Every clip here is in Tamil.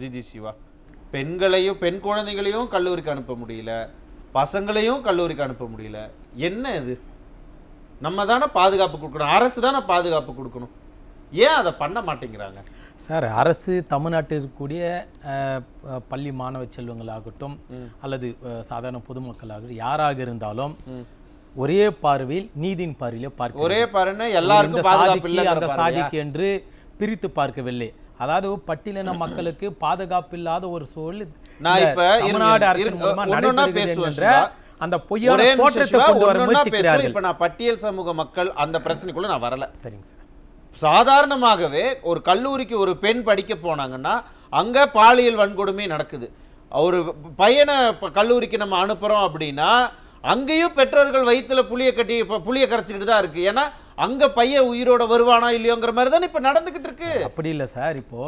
ஜிஜி சிவா. பெண்களையும் பெண் குழந்தைகளையும் கல்லூரிக்கு அனுப்ப முடியல. பசங்களையும் கல்லூரிக்கு அனுப்ப முடியல. என்ன இது? நம்ம தானே பாதுகாப்பு கொடுக்கணும். அரசு தானே பாதுகாப்பு கொடுக்கணும். ஏன் அதை பண்ண மாட்டேங்கிறாங்க? சார் அரசு தமிழ்நாட்டில் இருக்கக்கூடிய பள்ளி மாணவ செல்வங்களாகட்டும் அல்லது சாதாரண பொதுமக்களாகட்டும் யாராக இருந்தாலும் ஒரே பார்வையில் நீதியின் பார்வையிலே பார்க்க ஒரே இந்த எல்லாருக்கும் அந்த? சாதிக்கு என்று பிரித்து பார்க்கவில்லை. அதாவது பட்டியலின மக்களுக்கு பாதுகாப்பு இல்லாத ஒரு சூழல் நான் இப்ப தமிழ்நாடு இருங்க, மூலமா சிவா. அந்த பொய்யான தோற்றத்தை கொண்டு வர. முயற்சிக்கிறார்கள். இப்ப நான் பட்டியல் சமூக மக்கள் அந்த பிரச்சனைக்குள்ள நான் வரல. சரிங்க சார். சாதாரணமாகவே ஒரு கல்லூரிக்கு ஒரு பெண் படிக்க போனாங்கன்னா அங்க பாலியல் வன்கொடுமை நடக்குது. ஒரு பையனை கல்லூரிக்கு நம்ம அனுப்புறோம் அப்படின்னா அங்கேயும் பெற்றோர்கள் வயிற்றில் புளியை கட்டி இப்போ புளியை கரைச்சிக்கிட்டு தான் இருக்குது ஏன்னா அங்கே பையன் உயிரோட வருவானா இல்லையோங்கிற மாதிரி தானே இப்போ நடந்துக்கிட்டு இருக்கு. அப்படி இல்லை சார். இப்போ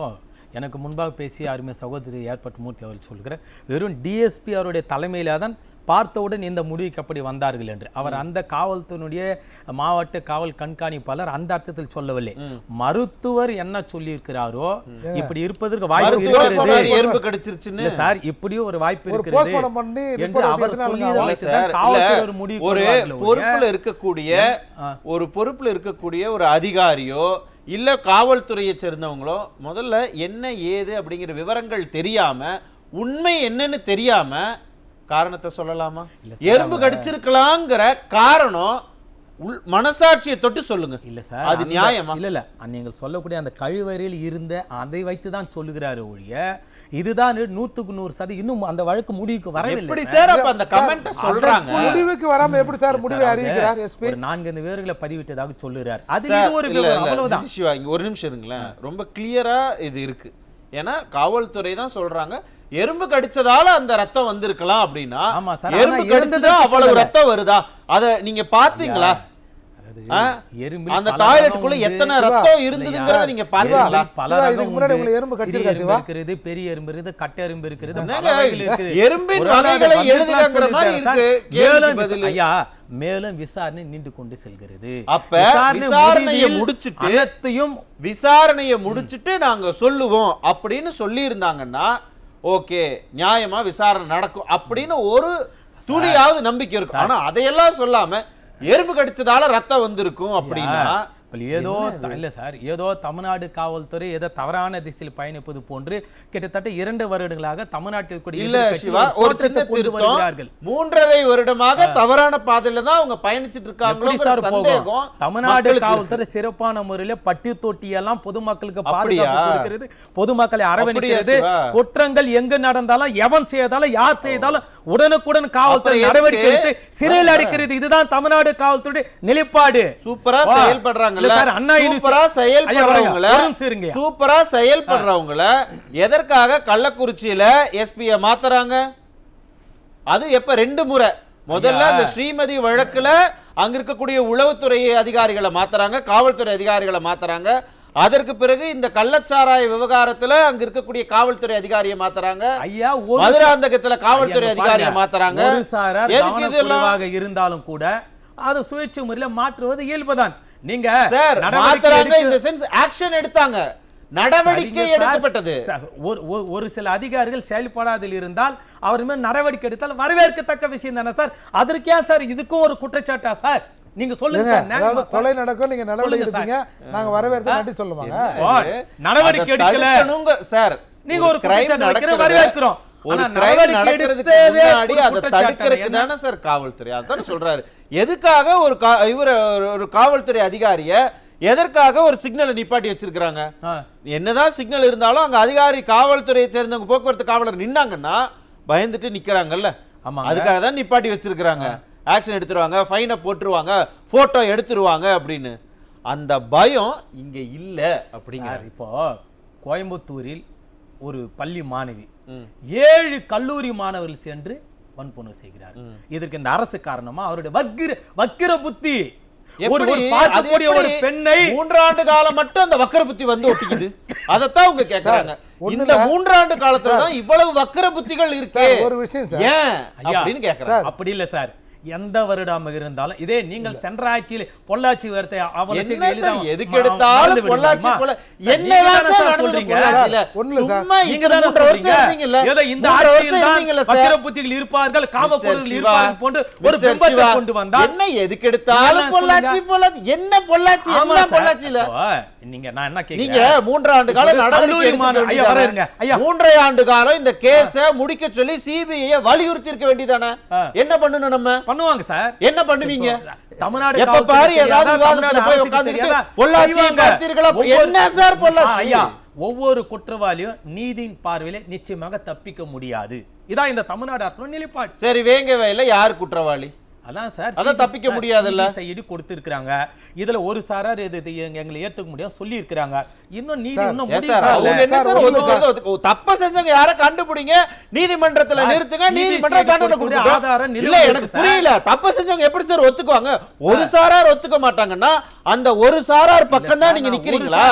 எனக்கு முன்பாக பேசிய அருமை சகோதரி ஏற்பட்ட மூர்த்தி அவர்கள் சொல்கிறேன் வெறும் டிஎஸ்பி அவருடைய தலைமையில் தான் பார்த்தவுடன் இந்த முடிவுக்கு அப்படி வந்தார்கள் என்று. அவர் அந்த காவல்துறையினுடைய மாவட்ட காவல் கண்காணிப்பாளர் அந்த அர்த்தத்தில் சொல்லவில்லை. மருத்துவர் என்ன சொல்லியிருக்கிறாரோ இப்படி இருப்பதற்கு வாய்ப்பு இருக்கிறது. சார் இப்படியும் ஒரு வாய்ப்பு இருக்கிறது என்று அவர் ஒரு முடிவு ஒரு பொறுப்புல இருக்கக்கூடிய ஒரு பொறுப்புல இருக்கக்கூடிய ஒரு அதிகாரியோ இல்ல காவல்துறையை சேர்ந்தவங்களோ முதல்ல என்ன ஏது அப்படிங்கிற விவரங்கள் தெரியாம உண்மை என்னன்னு தெரியாம காரணத்தை சொல்லலாமா? இல்ல எறும்பு கடிச்சிருக்கலாங்கிற காரணம் உள் மனசாட்சியை தொட்டு சொல்லுங்க. இல்ல சார் அது நியாயமா? இல்ல இல்ல. நீங்கள் சொல்லக்கூடிய அந்த கழிவறையில் இருந்த அதை வைத்து தான் சொல்லுகிறாரு ஒழிய இதுதான் நூத்துக்கு நூறு சதவீதம் இன்னும் அந்த வழக்கு முடிவுக்கு வரவில்லை எப்படி சார். அப்ப அந்த கமெண்ட்டை சொல்றாங்க? முடிவுக்கு வராம எப்படி சார் முடிவை அறிவிக்கிறார் எஸ்பி ஒரு நான்கு விவரங்களை பதிவிட்டதாக சொல்லுகிறார். அது ஒரு அவ்வளவுதான். சிவா, இங்க ஒரு நிமிஷம் இருங்களேன். ரொம்ப கிளியரா இது இருக்கு. ஏன்னா காவல்துறை தான் சொல்றாங்க. எறும்பு கடிச்சதால அந்த ரத்தம் வந்திருக்கலாம் அப்படின்னா எறும்பு கடிச்சதா அவ்வளவு. ரத்தம் வருதா அத நீங்க பாத்தீங்களா அந்த டாய்லெட்டுக்குள்ள எத்தனை. ரத்தம்? இருந்ததுங்கிறத நீங்க பாத்தீங்களா பல இதுக்கு முன்னாடி. உங்களுக்கு எறும்பு கடிச்சிருக்கா, சிவா? இருக்கிறது பெரிய எறும்பு இருக்குது கட்டை எறும்பு இருக்குது எறும்பின் வகைகளை எழுதுங்கங்கிற மாதிரி. இருக்கு. பதிலு. ஐயா மேலும் விசாரணை நீண்டு கொண்டு செல்கிறது அப்ப விசாரணையை முடிச்சிட்டு விசாரணையை முடிச்சிட்டு நாங்க சொல்லுவோம் அப்படின்னு சொல்லி இருந்தாங்கன்னா ஓகே நியாயமா விசாரணை நடக்கும் அப்படின்னு ஒரு துளியாவது நம்பிக்கை இருக்கும். ஆனா அதையெல்லாம் சொல்லாம எறும்பு கடிச்சதால ரத்தம் வந்திருக்கும் அப்படின்னா இப்ப ஏதோ இல்ல சார் ஏதோ தமிழ்நாடு காவல்துறை ஏதோ தவறான திசையில் பயணிப்பது போன்று கிட்டத்தட்ட இரண்டு வருடங்களாக தமிழ்நாட்டில் இல்ல சிவா ஒரு சின்ன வருகிறார்கள் மூன்றரை வருடமாக தவறான பாதையில தான் அவங்க பயணிச்சிட்டு சார் போகும் சந்தேகம் தமிழ்நாடு. காவல்துறை சிறப்பான முறையில பட்டி தொட்டி எல்லாம் பொதுமக்களுக்கு? பாதுகாப்பு கொடுக்கிறது பொதுமக்களை அரவணைக்கிறது? குற்றங்கள் எங்க நடந்தாலும் எவன் செய்தாலும் யார் செய்தாலும் உடனுக்குடன் காவல்துறை நடவடிக்கை? எடுத்து சிறையில் அடைக்கிறது இதுதான் தமிழ்நாடு காவல்துறை நிலைப்பாடு சூப்பரா வா. சூப்பரா செயல்படுறவங்கள. சூப்பரா எதற்காக கள்ளக்குறிச்சியில எஸ்பிய மாத்துறாங்க? அது எப்ப? ரெண்டு முறை. முதல்ல. அந்த ஸ்ரீமதி வழக்குல அங்க இருக்கக்கூடிய உளவுத்துறை அதிகாரிகளை மாத்துறாங்க காவல்துறை அதிகாரிகளை மாத்துறாங்க. அதற்கு பிறகு இந்த கள்ளச்சாராய விவகாரத்துல அங்க இருக்கக்கூடிய காவல்துறை அதிகாரியை மாத்துறாங்க. ஐயா மதுராந்தகத்துல காவல்துறை அதிகாரியை. மாத்துறாங்க. இருந்தாலும் கூட அதை சுயேட்சை முறையில மாற்றுவது இயல்புதான். நீங்க சார் மாத்துறாங்க இந்த சென்ஸ் ஆக்ஷன் எடுத்தாங்க நடவடிக்கை. எடுக்கப்பட்டது ஒரு சில அதிகாரிகள் செயல்படாதில் இருந்தால் அவர் மேல் நடவடிக்கை எடுத்தால் வரவேற்கத்தக்க விஷயம் தானே சார் அதற்கு ஏன் சார் இதுக்கும் ஒரு குற்றச்சாட்டா சார் நீங்க சொல்லுங்க? கொலை நடக்கும் நீங்க நடவடிக்கை. எடுப்பீங்க நாங்க வரவேற்று நன்றி சொல்லுவாங்க நடவடிக்கை எடுக்கல. சார் நீங்க ஒரு வைக்கிற நடக்கிறத- வரவேற்கிறோம். ஒரு நடவடிக்கை நடக்கிறதுக்கு முன்னாடி ஒரு அதை தடுக்கிறதுக்கு? தானே சார் காவல்துறை? அதான் சொல்றாரு. எதுக்காக ஒரு இவர ஒரு- காவல்துறை அதிகாரிய எதற்காக ஒரு சிக்னலை நிப்பாட்டி வச்சிருக்காங்க ஆ. என்னதான் சிக்னல் இருந்தாலும் அங்க அதிகாரி காவல்துறையை சேர்ந்தவங்க போக்குவரத்து காவலர் நின்னாங்கன்னா பயந்துட்டு நிக்கிறாங்கல்ல. ஆமாங்க. அதுக்காக தான் நிப்பாட்டி வச்சிருக்காங்க ஆக்ஷன் எடுத்துருவாங்க ஃபைனை போட்டுருவாங்க போட்டோ எடுத்துருவாங்க அப்படின்னு. அந்த பயம் இங்க இல்ல அப்படிங்கிற சார், இப்போ கோயம்புத்தூரில் ஒரு பள்ளி மாணவி. ஏழு கல்லூரி மாணவர்கள் சென்று வன்புணர்வு செய்கிறார் இதற்கு இந்த அரசு காரணமா அவருடைய வக்கிர வக்கிர புத்தி. ஒரு பார்க்கக்கூடிய ஒரு பெண்ணை மூன்றாண்டு காலம் மட்டும் அந்த வக்கர புத்தி வந்து ஒட்டிக்குது. அதத்தான் அவங்க கேக்குறாங்க. ஒண்ணுல- இந்த மூன்றாண்டு காலத்துல தான் இவ்வளவு வக்கர புத்திகள் இருக்கு. சார், ஒரு விஷயம் சார். ஏன் அப்படின்னு கேக்குறாங்க. அப்படி இல்ல சார். எந்த வருடமாக இருந்தாலும் இதே நீங்கள் சென்ற ஆட்சியில் பொள்ளாச்சி வார்த்தை அவ்வளவு எதுக்கு எடுத்தாலும் பொள்ளாச்சி விடுமா? பொள்ள- சார், என்ன நீங்க தான் தானே சார் சார் நடந்தது சொல்றீங்க? நீங்க தானே மூன்று சொல்றீங்க. ஏதோ இந்த மூன்று ஆட்சியில் தான் இருந்தீங்கல்ல சார்? வக்கிர புத்திகள் இருப்பார்கள் காம பொருள்கள் இருப்பார்கள் போன்று ஒரு பிம்பத்தை கொண்டு வந்தால் என்ன எதுக்கு எடுத்தாலும் பொள்ளாச்சி? பொள்ளாச்சி என்ன பொள்ளாச்சி என்ன. பொள்ளாச்சியில நீங்க நான் என்ன நீங்க கேக்குறேன் மூன்றாண்டு காலம் நடவடிக்கை ஐயா? வரேங்க. ஐயா. மூன்றரை ஆண்டு காலம் இந்த கேஸ முடிக்க சொல்லி சிபிஐ வலியுறுத்தி இருக்க வேண்டியதானே. என்ன பண்ணணும் நம்ம பண்ணுவாங்க சார் என்ன பண்ணுவீங்க தமிழ்நாடு எப்ப பாரு ஏதாவது? விவாதத்துல போய் உட்கார்ந்துட்டு? பொள்ளாச்சியை. பார்த்தீர்களா? என்ன சார் பொள்ளாச்சி? ஐயா, ஒவ்வொரு குற்றவாளியும் நீதியின் பார்வையில நிச்சயமாக தப்பிக்க முடியாது இதான் இந்த தமிழ்நாடு அரசு நிலைப்பாடு சரி வேங்க வயல்ல யார் குற்றவாளி அதான் சார் அதான் தப்பிக்க முடியாதுல்ல? சைடு கொடுத்திருக்காங்க இதுல ஒரு சாரார் இது இது எங்க- எங்களை ஏத்துக்க முடியாது சொல்லி இருக்கிறாங்க இன்னும் நீதி இன்னும் தப்ப செஞ்சவங்க யார கண்டுபிடிங்க? நீதிமன்றத்துல நிறுத்துங்க CBI நீதிமன்ற தண்டனை கொடுக்கட்டும். ஆதாரம் இல்ல எனக்கு. புரியல. தப்ப செஞ்சவங்க எப்படி சார் ஒத்துக்குவாங்க? ஒரு சாரார் ஒத்துக்க மாட்டாங்கன்னா அந்த ஒரு சாரார் பக்கம் தான் நீங்க நிக்கிறீங்களா?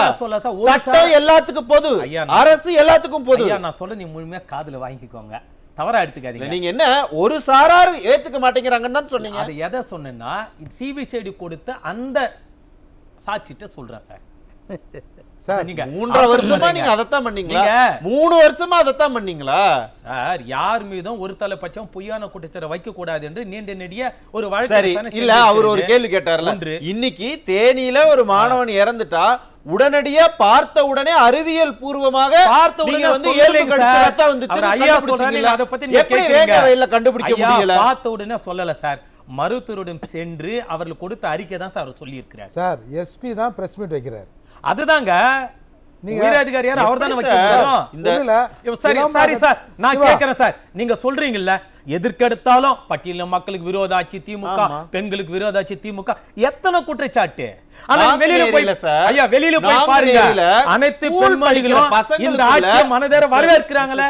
சட்டம் எல்லாத்துக்கும் பொது அரசு எல்லாத்துக்கும் பொது. நான் சொல்ல நீ முழுமையா காதுல வாங்கிக்கோங்க. தவறா எடுத்துக்காதீங்க நீங்க என்ன ஒரு சாரார் ஏத்துக்க மாட்டேங்கிறாங்கன்னு தான் சொன்னீங்க அதை எதை சொன்னேன்னா சிபிசிஐடி கொடுத்த அந்த சாட்சிட்ட சொல்றேன் சார் சார் நீங்க மூன்றரை வருஷமா. நீங்க அதைத்தான் பண்ணீங்களா மூணு வருஷமா அதைத்தான் பண்ணீங்களா சார் யார் மீதும் ஒரு தலைப்பட்சம் பொய்யான குற்றச்சாட்டை வைக்க கூடாது என்று நீண்ட நெடிய ஒரு வழக்கு இல்ல அவர் ஒரு. கேள்வி கேட்டார்ல. இன்னைக்கு தேனியில ஒரு மாணவன் இறந்துட்டா உடனடியா பார்த்த உடனே அறிவியல் பூர்வமாக பார்த்த உடனே வந்து சார். ரத்தம் வந்துச்சு. ஐயா சொல்றாரு, அதை பத்தி நீங்க கண்டுபிடிக்க முடியல? பார்த்த உடனே சொல்லல சார். மருத்துவரிடம் சென்று அவர்கள் கொடுத்த அறிக்கை தான் சார் அவர் சொல்லி இருக்கிறார் சார் எஸ்பி தான் பிரஸ் மீட் வைக்கிறார். அதுதாங்க. நீங்க- உயரதிகாரி யார் அவர் தானே எப்படி வைக்க சார்? முடியும்? இந்த சரி சரி சார் நான் சிவா, கேட்கிறேன் சார். நீங்க சொல்றீங்கல்ல எதற்கெடுத்தாலும் பட்டியல மக்களுக்கு விரோதாட்சி திமுக. பெண்களுக்கு விரோதாட்சி திமுக எத்தனை குற்றச்சாட்டு ஆனா வெளியில போய். ஐயா வெளியில போய் நாங்க பாருங்க அனைத்து பெண்மணிகளும் இந்த ஆட்சியை மிஸ்டர் வரவேற்கிறாங்களே.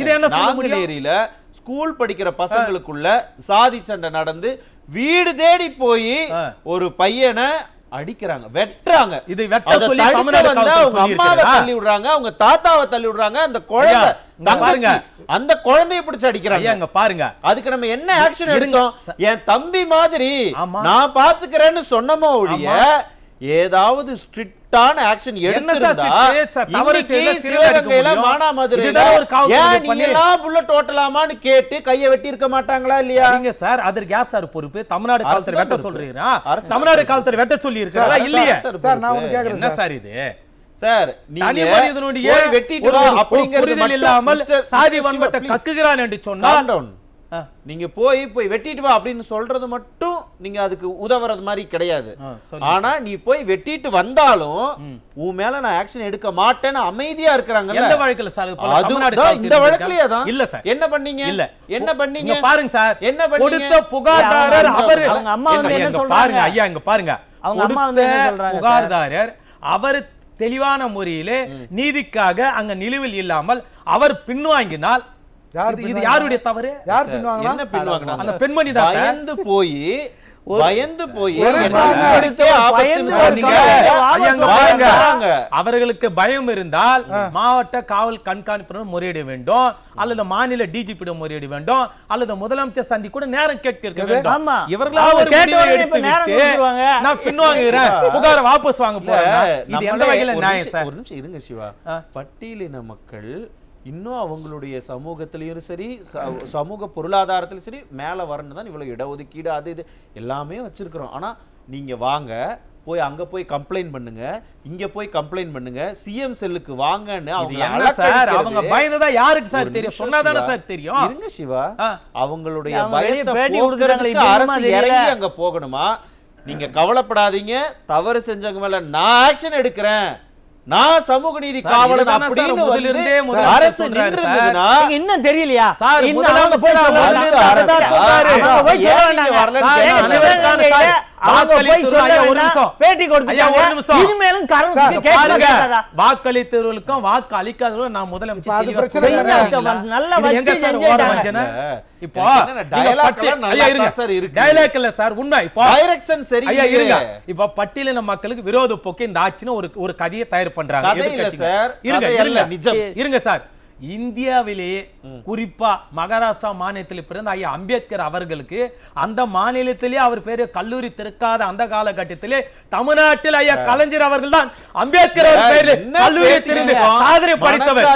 இது என்ன சொல்ல ஸ்கூல் படிக்கிற பசங்களுக்குள்ள சாதி சண்டை நடந்து வீடு தேடி போய். ஒரு பையனை அடிக்கிறாங்க வெட்டுறாங்க இது வெட்ட சொல்லி அவங்க அம்மாவை? தள்ளி விடுறாங்க அவங்க தாத்தாவை தள்ளி விடுறாங்க அந்த குழந்தை பாருங்க. அந்த குழந்தைய பிடிச்சு அடிக்கிறாங்க இங்க பாருங்க அதுக்கு நம்ம என்ன ஆக்ஷன். எடுத்தோம் என் தம்பி மாதிரி. நான் பாத்துக்கிறேன்னு சொன்னமோ ஒழிய ஏதாவது ஸ்ட்ரிக்டான ஆக்ஷன் எடுத்திருந்தா இன்னைக்கு சிவகங்கையில. மானாமதுரையில இதுதான் ஒரு காவல்துறை ஏன் நீ. எல்லாம் புல்லட் ஓட்டலாமான்னு கேட்டு கையை வெட்டி இருக்க மாட்டாங்களா இல்லையா நீங்க சார் அதற்கு யார் சார் பொறுப்பு தமிழ்நாடு காவல்துறை வெட்ட. சொல்றீங்களா தமிழ்நாடு. காவல்துறை வெட்ட சொல்லி இருக்கிறதா சார், இல்லையே சார், சார் நான் பொறுப்பு. கேக்குறேன் என்ன சார் சார் இது சார் தனி நீங்க மனிதனுடைய வெட்டிட்டு அப்படிங்கிறது இல்லாமல் மிஸ்டர் சாதி வன்மத்தை. கக்குகிறான் என்று சொன்னால் down. ஆ. நீங்க போய் போய் வெட்டிட்டு வா அப்படின்னு சொல்றது மட்டும் நீங்க அதுக்கு உதவுறது மாதிரி கிடையாது ஆ, சொல்லு. ஆனா நீ போய் வெட்டிட்டு வந்தாலும் உன் மேல நான் ஆக்ஷன் எடுக்க மாட்டேன்னு அமைதியா இருக்கிறாங்கல்ல எந்த வழக்குல சார் அது இந்த? வழக்குலயே தான் இல்ல சார் என்ன பண்ணீங்க இல்ல என்ன பண்ணீங்க பாருங்க சார் என்ன பண்ணீங்க? கொடுத்த புகார்தாரர் அவரு அவங்க அம்மா வந்து என்ன சொல்றாங்க? பாருங்க ஐயா இங்க பாருங்க அவங்க அம்மா வந்து என்ன சொல்றாங்க? புகார்தாரர் அவர் தெளிவான முறையிலே நீதிக்காக அங்க நிலுவில் இல்லாமல் அவர் பின்வாங்கினால் இது-? யாருடைய தவறு? யார் என்ன பின்வாங்கினாங்க அந்த பெண்மணி தான். பயந்து போய் பயந்து போய். அவர்களுக்கு பயம் இருந்தால் மாவட்ட காவல் கண்காணிப்பிடம் முறையிட வேண்டும். அல்லது மாநில டிஜிபியிடம் முறையிட வேண்டும். அல்லது முதலமைச்சர் சந்தி கூட நேரம் கேட்க வேண்டும். ஆமா. இவர்களா அவங்க ஒரு கேட்ட முடிவை உடனே எடுத்து இப்ப நேரம் விட்டு, கொடுத்துருவாங்க. நான் பின்வாங்குகிறேன். புகார வாபஸ் வாங்க போறேன் இது எந்த வகையில ஒரு நியாயம் நிமிஷம், சார்? ஒரு நிமிஷம் இருங்க சிவா. பட்டியலின மக்கள் இன்னும் அவங்களுடைய சமூகத்திலையும் சரி சமூக பொருளாதாரத்திலும் சரி மேல வரணும் தான் இவ்வளவு இடஒதுக்கீடு அது இது எல்லாமே வச்சிருக்கிறோம். ஆனா நீங்க வாங்க போய் அங்க போய் கம்ப்ளைண்ட் பண்ணுங்க இங்க போய் கம்ப்ளைண்ட் பண்ணுங்க சிஎம் செல்லுக்கு வாங்கன்னு அவங்க சார்? அவங்க பயந்ததா யாருக்கு சார் தெரியும்? சொன்னாதானே. சார் தெரியும்? இருங்க சிவா. அவங்களுடைய பயத்தை அரசு? இறங்கி அங்க போகணுமா? நீங்க கவலைப்படாதீங்க. தவறு செஞ்சவங்க மேல நான் ஆக்ஷன் எடுக்கிறேன். நான் சமூக நீதி காவலன் அப்படின்னு முதலிருந்தே அரசு இன்னும் தெரியலையா? சார், இன்னும் அவங்க போய் சொல்ல வாக்களித்தவர்களுக்கும் வாக்கு அளிக்காதவர்களும் நான் முதலமைச்சர்? நல்லா. இப்போ பட்டியலின மக்களுக்கு விரோத போக்கு இந்த ஆட்சின்னு ஒரு ஒரு கதையை தயார் பண்றாங்க. கதை இல்ல எதிர்க்கட்சிங்க. சார். இருங்க கதை அல்ல, இருங்க நிஜம். இருங்க சார். இந்தியாவிலேயே குறிப்பா மகாராஷ்டிரா மாநிலத்தில் பிறந்த ஐயா அம்பேத்கர் அவர்களுக்கு அந்த மாநிலத்திலே அவர் பேரு கல்லூரி திறக்காத அந்த காலகட்டத்திலே தமிழ்நாட்டில் ஐயா கலைஞர் அவர்கள் தான் அம்பேத்கர் அவர் பேரு கல்லூரி திறந்து? சாதனை படைத்தவர்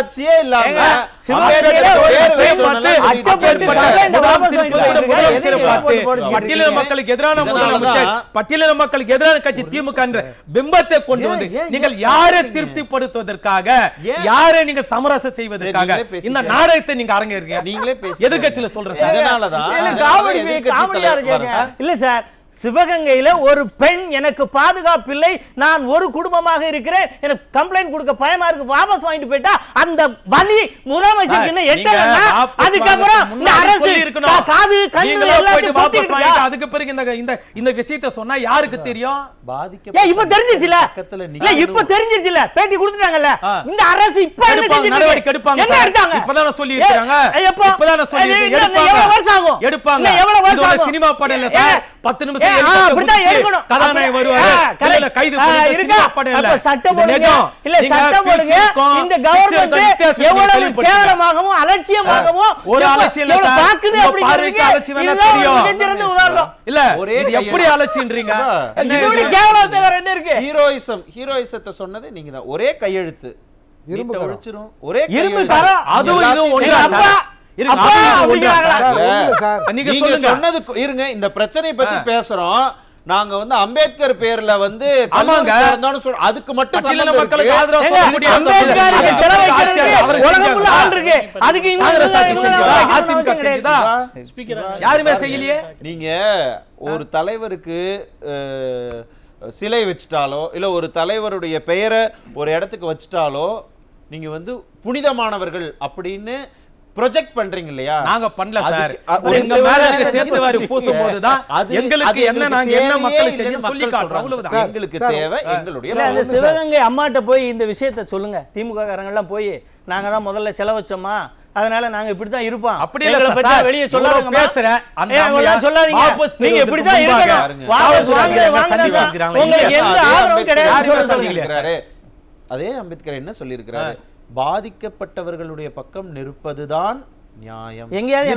பட்டியலின? மக்களுக்கு எதிரான முதலமைச்சர் பட்டியலின மக்களுக்கு எதிரான கட்சி திமுக என்ற பிம்பத்தை கொண்டு வந்து நீங்கள் யாரை? திருப்திப்படுத்துவதற்காக? யாரை நீங்க சமரசம் செய்வதற்காக நீங்களே பேசிட்டு இந்த. நாடகத்தை நீங்க அரங்கேறீங்க நீங்களே பேசுங்க. எதிர்க்கட்சியில சொல்றேன் சார் இதனாலதான் இல்ல, இதனாலதான் காமெடி எதிர்க்கட்சி காமெடியா தலைவர் இருக்கீங்க. வர- இல்ல சார் சிவகங்கையில ஒரு பெண் எனக்கு பாதுகாப்பில்லை நான் ஒரு குடும்பமாக இருக்கிறேன் எனக்கு கம்ப்ளைண்ட் கொடுக்க பயமா இருக்கு வாபஸ் வாங்கிட்டு போயிட்டா அந்த வலி முதலமைச்சருக்கு எட்டலன்னா அதுக்கப்புறம் இந்த அரசு காது கண்ணு எல்லாத்தையும் வாபஸ் வாங்கிட்டு? அதுக்கு பிறகு இந்த இந்த இந்த விஷயத்தை சொன்னா யாருக்கு தெரியும் ஏன் இப்ப தெரிஞ்சிருச்சுல பக்கத்துல இல்ல. இப்ப தெரிஞ்சிருச்சுல பேட்டி கொடுத்துட்டாங்கல்ல. இந்த அரசு இப்ப நடவடிக்கை? எடுப்பாங்க என்ன. எடுத்தாங்க இப்பதானே சொல்லி இருக்காங்க. இப்பதானே சொல்லி எடுப்பாங்க. எவ்வளவு வருஷம் ஆகும் எடுப்பாங்க. இல்ல, எவ்வளவு வருஷம்? சினிமா படம் இல்ல சார். பத்து நிமிஷம் கதாநாயகன் வருவாரு. கைது சட்டம் ஒழுங்கு. இல்ல சட்டம். இந்த கவர்மெண்ட் எவ்வளவு. கேவலமாகவும் அலட்சியமாகவும் ஒரு அலட்சியம். மிகச்சிறந்த உதாரணம் இல்ல ஒரே இது எப்படி. அலட்சியன்றீங்க கேவலத்தை வேற என்ன இருக்கு ஹீரோயிசம் ஹீரோயிசத்தை சொன்னது நீங்க தான் ஒரே கையெழுத்து இரும்பு. ஒழிச்சிரும் ஒரே இரும்பு. அதுவும் இதுவும் ஒன்றா? இருங்க, இந்த பிரச்சனையை பத்தி பேசுறோம். நாங்க வந்து அம்பேத்கர் பேர்ல வந்து அதுக்கு மட்டும்? யாருமே செய்யலையே? நீங்க ஒரு தலைவருக்கு சிலை வச்சிட்டாலோ இல்ல ஒரு தலைவருடைய பெயரை ஒரு இடத்துக்கு வச்சிட்டாலோ நீங்க வந்து புனிதமானவர்கள் அப்படின்னு ப்ரொஜெக்ட் பண்றீங்க இல்லையா நாங்க பண்ணல சார். எங்க மேல சேர்த்து வாரி பூசும் போதுதான் அது- எங்களுக்கு என்ன நாங்க என்ன மக்களுக்கு செஞ்சு சொல்லி காட்டுறோம். அவ்வளவுதான். எங்களுக்கு தேவை எங்களுடைய. சிவகங்கை அம்மாட்ட போய் இந்த விஷயத்த சொல்லுங்க. திமுக காரங்கெல்லாம் போய் நாங்க தான் முதல்ல செலவச்சோமா? அதனால நாங்க இப்படித்தான் இருப்போம். அப்படி இல்ல. பத்தி வெளிய சொல்லாதீங்கம்மா. பேசுறேன். அந்த சொல்லாதீங்க. நீங்க இப்படித்தான் முன்பாக இருக்கணும் வாங்க வாங்க. தான். உங்களுக்கு? எந்த ஆதரவும் அம்பேத்கர் கிடையாது? அதே அம்பேத்கர் என்ன சொல்லியிருக்கிறாரு? பாதிக்கப்பட்டவர்களுடைய பக்கம் நிற்பதுதான் நியாயம். எங்கேயாவது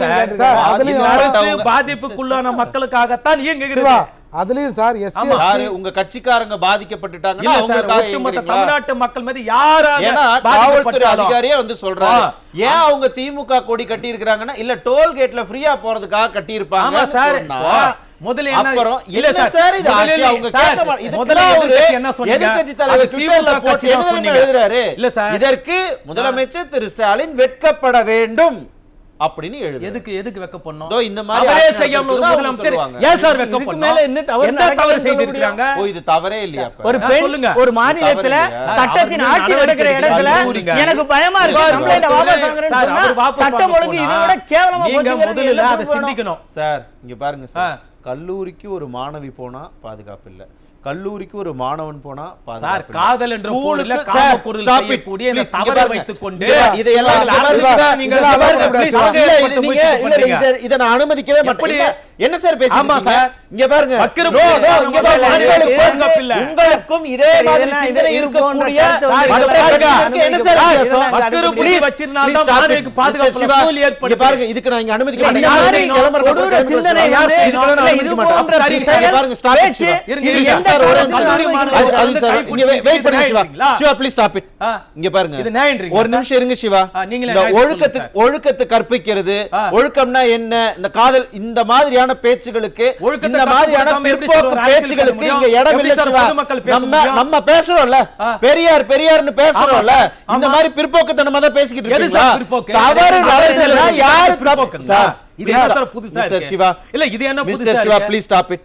சார். சார், பாதிப்புக்குள்ளான மக்களுக்காகத்தான் இயங்குகிறது. அதுலயும் சார் எஸ் யாரு? உங்க கட்சிக்காரங்க சார் எங்கிறீங்களா? தமிழ்நாட்டு மக்கள் மீது காவல்துறை பாதிக்கப்பட்டாலும். அதிகாரியே வந்து சொல்றாரு. ஆ. ஏன் அவங்க திமுக கொடி கட்டி இருக்காங்கன்னா இல்ல டோல் கேட்ல ஃப்ரீயா போறதுக்காக கட்டி சார். இருப்பாங்க இப்போ முதல்ல என்ன அப்புறம் இல்ல என்ன சார் இது அவங்க கேட்க. முதல்ல ஒரு எதிர்க்கட்சி தலைவர் ட்விட்டர்ல போட்டு என்ன. எழுதுறாரு இல்ல சார். இதற்கு முதலமைச்சர் திரு ஸ்டாலின் வெட்கப்பட வேண்டும் அப்படின்னு எழுது எதுக்கு எதுக்கு வெக்க பண்ணோம் இந்த மாதிரி செய்யாம ஒரு முதலமைச்சர் சொல்லுவாங்க. ஏன் சார் வெக்க இதுக்கு மேல என்ன பண்ணோம் தவறு என்ன தவறு நடக்குதுன்னு சொல்ல செய்திருக்காங்க ஓ இது தவறே இல்லையா? ஒரு பெண். ஒரு மாநிலத்துல சட்டத்தின்? ஆட்சி நடக்கிற இடத்துல. எனக்கு பயமா இருக்கு கம்ப்ளைண்ட் வாபஸ் வாங்குறேன்னு சொன்னா சட்டம் ஒழுங்கு இதை விட கேவலமா முதல்ல அதை? சிந்திக்கணும் சார் இங்க பாருங்க. சார் கல்லூரிக்கு ஒரு மாணவி போனால் பாதுகாப்பு இல்லை. கல்லூரிக்கு ஒரு மாணவன் போனா சார். காதல் என்ற போர்ல ஸ்கூலுக்கு- காம சார், பொருள் stop it. செய்யக்கூடிய இந்த Please, இங்க தவறை பாருங்க. வைத்துக் கொண்டு சிவா, இதையெல்லாம் நீங்கள் இங்க பாருங்க. அரசியலா நீங்கள் இதெல்லாம் பாருங்க, பாருங்க, please, please. வாங்க, இல்ல, பத்து இது நீங்க- முயற்சி இல்ல, இல்ல, பண்றீங்க. இதை- இதை நான் அனுமதிக்கவே மாட்டேன் என்ன சார் ஆமா. இங்க பாருங்க இங்க உங்களுக்கும் இதே மாதிரி சிந்தனை இருக்கக்கூடிய என்ன சார் வச்சிருந்தால். மாணவிக்கு. பாதுகாப்பு சூழல் ஏற்படுது. பாருங்க இதுக்கு நான் இங்க அனுமதிக்க மாட்டேன். கிளம்புற சிந்தனை நான் அனுமதிக்க மாட்டேன். இங்க பாருங்க. இருங்க, சார், ஒரு நிமிஷம். வந்து சார், கைப்பிடிச்சு இங்க பாருங்க இது நியாயம்ன்றீங்களா ஒரு? நிமிஷம் இருங்க சிவா நியாயத்தை ஒழுக்கத்து கற்பிக்கிறது. ஒழுக்கம்னா என்ன இந்த காதல் இந்த மாதிரியான பேச்சுகளுக்கு இந்த மாதிரியான பிற்போக்கு பேச்சுகளுக்கு இங்க? இடம் இல்ல சிவா நம்ம? நம்ம பேசுறோம்ல. பெரியார் பெரியார்னு பேசுறோம்ல. இந்த. மாதிரி பிற்போக்குத்தனமா தான் பேசிக்கிட்டு பிற்போக்கு? தவறு நடந்ததுன்னா யாரு. சார் இது என்ன புதுசா இல்ல, இது என்ன புதுசா சிவா? ப்ளீஸ் ஸ்டாப் இட்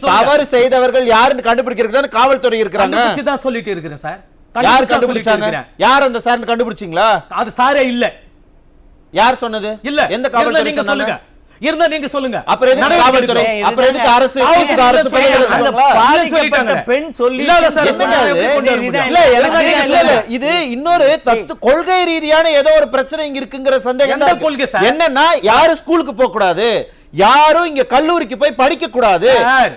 தவறு செய்தவர்கள் யாருன்னு கண்டுபிடிக்கிறதுக்கு தானே காவல்துறை இருக்கிறாங்க. சொல்லிட்டு இருக்கிறேன் சார். யார் கண்டுபிடிச்சாங்க? அந்த சார் கண்டுபிடிச்சீங்களா? அது சாரே இல்ல. யார் சொன்னது? இல்ல. எந்த காவல்துறை நீங்க சொல்லுங்க. இருந்தா நீங்க சொல்லுங்க. அப்புறம். அப்புறம் எதுக்கு அரசு அரசு. பெண் சொல்லி இது இன்னொரு தத்து கொள்கை ரீதியான ஏதோ ஒரு பிரச்சனை இங்க இருக்குங்கிற சந்தேகம். கொள்கை சார்? என்னன்னா யாரும் ஸ்கூலுக்கு போக கூடாது யாரும் இங்க கல்லூரிக்கு போய் படிக்க கூடாது.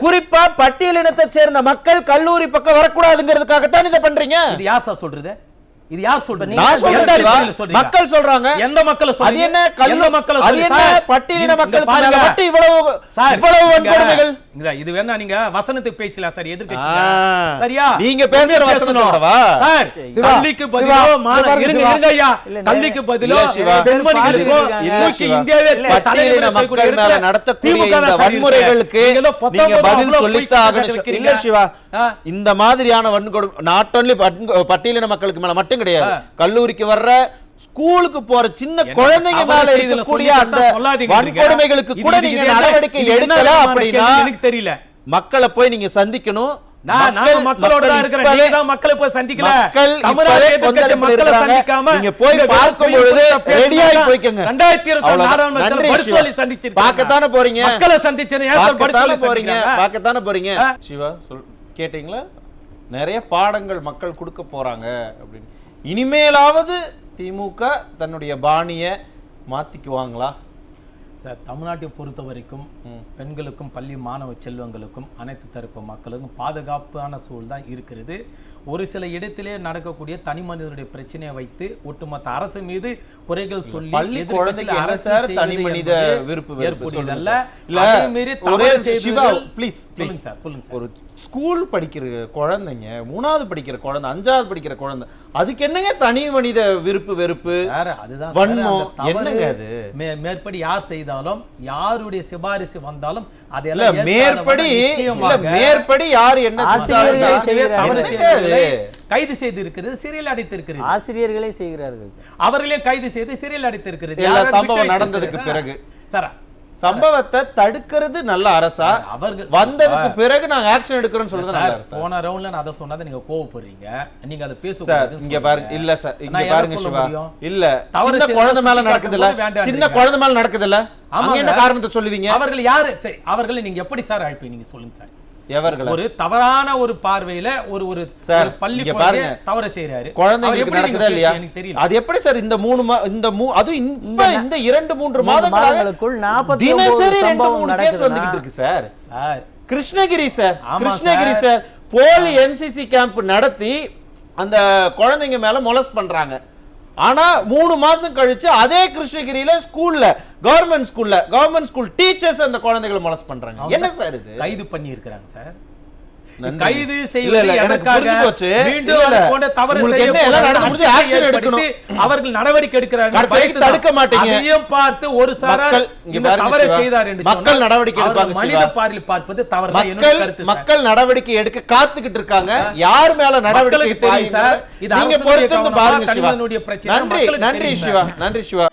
குறிப்பா பட்டியலினத்தை சேர்ந்த மக்கள் கல்லூரி பக்கம் வரக்கூடாதுங்கிறதுக்காகத்தான் இதை பண்றீங்க. இது யார் சார் சொல்றது? இது யார் சொல்றது நான் சொல்றேன்? மக்கள் சொல்றாங்க எந்த மக்களை அது சொல்றீங்க என்ன கல்லு- எந்த மக்களை அது சொல்றீங்க? என்ன பட்டியலின மக்களுக்கு பாருங்க. மட்டும் இவ்வளவு சார், இவ்வளவு வன்கொடுமைகள் இங்க இது வேணா நீங்க வசனத்துக்கு பேசலாம் சார் எதிர்க்கட்சி. சரியா நீங்க பேசுற வசனத்தோடவா? சார் சிவா, பதிலோ பாருங்க இருங்க. இருங்க ஐயா இல்ல, கல்விக்கு பதிலோ தூக்கி சிவா. இந்தியாவே பட்டியலின மக்கள் மேல நடத்தக்கூடிய இந்த வன்முறைகளுக்கு நீங்க பதில் சொல்லித்தான் ஆகணும் இல்ல சிவா இந்த மாதிரியான வன்கொடுமை நாட் ஒன்லி பட்டியலின மக்களுக்கு மேல மட்டும் கிடையாது. கல்லூரிக்கு வர்ற ஸ்கூலுக்கு போற சின்ன குழந்தைங்க மேல இருக்கக்கூடிய அந்த. வன்கொடுமைகளுக்கு கூட நீங்க நடவடிக்கை எடுக்கல அப்படின்னா? எனக்கு தெரியல மக்களை போய் நீங்க சந்திக்கணும் மக்களோட இருக்கிறேன் மக்களை போய் சந்திக்கல மக்கள். சந்திக்காம நீங்க போய் இங்க பார்க்கும் வெறும் பொழுது பொய்யை பேசுனா ரெடியாகி போய்க்கங்க. ரெண்டாயிரத்தி இருபத்தி. சந்திச்சிருக்காங்க. பார்க்கத்தானே போறீங்க. மக்களை படுத்தோலி போறீங்க? பார்க்கத்தானே போறீங்க ஆ. சிவா சொல் கேட்டீங்களா? நிறைய பாடங்கள் மக்கள் கொடுக்க போறாங்க அப்படின்னு. இனிமேலாவது திமுக தன்னுடைய பாணிய மாத்திக்குவாங்களா? சார் தமிழ்நாட்டை பொறுத்த வரைக்கும் பெண்களுக்கும் பள்ளி மாணவ செல்வங்களுக்கும் அனைத்து தரப்பு மக்களுக்கும் பாதுகாப்பான சூழல் தான் இருக்கிறது. ஒரு சில இடத்திலே நடக்கக்கூடிய தனி மனிதனுடைய பிரச்சனையை வைத்து ஒட்டுமொத்த அரசு மீது குறைகள் சொல்லி பள்ளி குழந்தைக்கு என்ன அரசு சார் செய்வது தனி மனித விருப்பு ஏற்புடையதல்ல. மீறி ப்ளீஸ் ப்ளீஸ் சார் சொல்லுங்க சார். ஒரு ஸ்கூல் படிக்கிற குழந்தைங்க மூணாவது படிக்கிற குழந்தை அஞ்சாவது படிக்கிற குழந்தை அதுக்கு என்னங்க தனி மனித விருப்பு வெறுப்பு? அதுதான் என்னங்க அது? மேற்படி யார் செய்தாலும் யாருடைய சிபாரிசு வந்தாலும் அதெல்லாம் மேற்படி மேற்படி யாரு என்ன ஆசிரியர்களே கைது செய்து இருக்கிறது சிறையில் அடைத்திருக்கிறது. ஆசிரியர்களே செய்கிறார்கள் சார். அவர்களே கைது செய்து சிறையில் அடைத்திருக்கிறது. எல்லா யாராவது சம்பவம் நடந்ததுக்கு? பிறகு. சார் சம்பவத்தை தடுக்கிறது நல்ல அரசா? அவர்கள் வந்ததுக்கு பிறகு நாங்க ஆக்ஷன் எடுக்கிறோம்னு சொல்றது சார், போன ரவுண்ட்ல நான் அதை சொன்னதை நீங்க கோவப்படுறீங்க. நீங்க அதை சார் பேசக்கூடாதுன்னு இங்க. பாருங்க. இல்ல சார் இங்க பாருங்க சிவா? இல்ல சின்ன குழந்தை மேல காட்டும்போது வேண்டான்றீங்க. சின்ன குழந்தை மேல அங்க ஆமாங்க. என்ன காரணத்தை சொல்லுவீங்க? அவர்கள் யாரு? சரி அவர்களை நீங்க எப்படி சார் அழைப்பீங்க? நீங்க சொல்லுங்க சார். எவர்களை? ஒரு தவறான ஒரு பார்வையில ஒரு ஒரு சார், பள்ளி பாருங்க. தவறு செய்யறாரு குழந்தைங்களுக்கு நடக்குதா இல்லையா? எனக்கு தெரியல. அது எப்படி சார் இந்த மூணு இந்த மூ அது இந்த இந்த இரண்டு மூன்று மூன்று மாதங்களாக மாதங்களுக்குள் 49 தினசரி ரெண்டு சம்பவம் மூணு கேஸ் வந்துகிட்டு இருக்கு sir. Sir. Krishnagiri sir Krishnagiri sir போலி என்சிசி கேம்ப் நடத்தி அந்த குழந்தைங்க மேல மொலஸ் பண்றாங்க. ஆனா மூணு மாசம் கழிச்சு அதே கிருஷ்ணகிரியில ஸ்கூல்ல கவர்மெண்ட் ஸ்கூல்ல கவர்மெண்ட் ஸ்கூல் டீச்சர்ஸ் அந்த குழந்தைகளை மொலஸ் பண்றாங்க என்ன சார் இது கைது பண்ணி இருக்கிறாங்க சார். கைது செய்வது எதற்காக? அவர்கள் நடவடிக்கை எடுக்கிறார்கள். தடுக்க மாட்டீங்க. பார்த்து ஒரு சாரார் தவறை. செய்தார் என்று மக்கள் நடவடிக்கை எடுப்பாங்க மனித. பார்வையில் பார்ப்பது தவறு மக்கள். மக்கள் நடவடிக்கை எடுக்க காத்துக்கிட்டு இருக்காங்க யார் மேல நடவடிக்கை தெரியும் சார். இது நீங்க கவனமா, பாருங்க சிவா நன்றி நன்றி சிவா. நன்றி சிவா